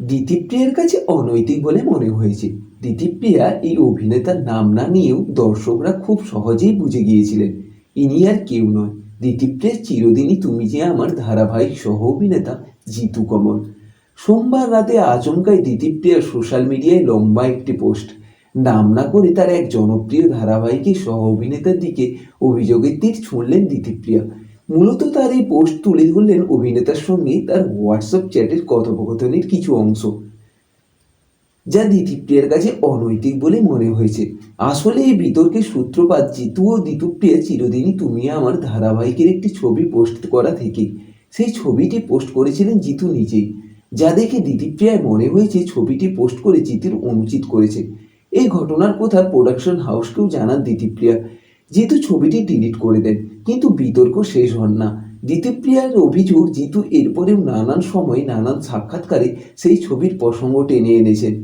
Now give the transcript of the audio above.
দিতিপ্রিয়ার কাছে অনৈতিক বলে মনে হয়েছে। দিতিপ্রিয়া এই অভিনেতার নাম না নিয়েও দর্শকরা খুব সহজেই বুঝে গিয়েছিলেন, ইনি আর কেউ নয়। দিতিপ্রিয়ার চিরদিনই তুমি যে আমার ধারাবাহিক সহ অভিনেতা, জিতু কমল। সোমবার রাতে আচমকাই দিতিপ্রিয়ার সোশ্যাল মিডিয়ায় লম্বা একটি পোস্ট। নাম না করে তার এক জনপ্রিয় ধারাবাহিকের সহ অভিনেতার দিকে অভিযোগের তীর ছুঁড়লেন দিতিপ্রিয়া মূলত তার এই পোস্ট তুলে ধরলেন অভিনেতার সঙ্গে তার হোয়াটসঅ্যাপ চ্যাটের কথোপকথনের কিছু অংশ। যা দিতিপ্রিয়ার কাছে অনৈতিক বলে মনে হয়েছে। আসলে এই বিতর্কের সূত্রপাত জিতু ও দিতুপ্রিয়া চিরদিনই তুমি আমার ধারাবাহিকের একটি ছবি পোস্ট করা থেকে। সেই ছবিটি পোস্ট করেছিলেন জিতু নিজেই। যা দেখে দিতিপ্রিয়ায় মনে হয়েছে ছবিটি পোস্ট করে জিতুর অনুচিত করেছে। এই ঘটনার কথা প্রোডাকশন হাউসকেও জানান দিতিপ্রিয়া জিতু ছবিটি ডিলিট করে দেন, কিন্তু বিতর্ক শেষ হন না। জিতুপ্রিয়ার অভিযোগ, জিতু এরপরেও নানান সময় নানান সাক্ষাৎকারে সেই ছবির প্রসঙ্গ টেনে এনেছেন।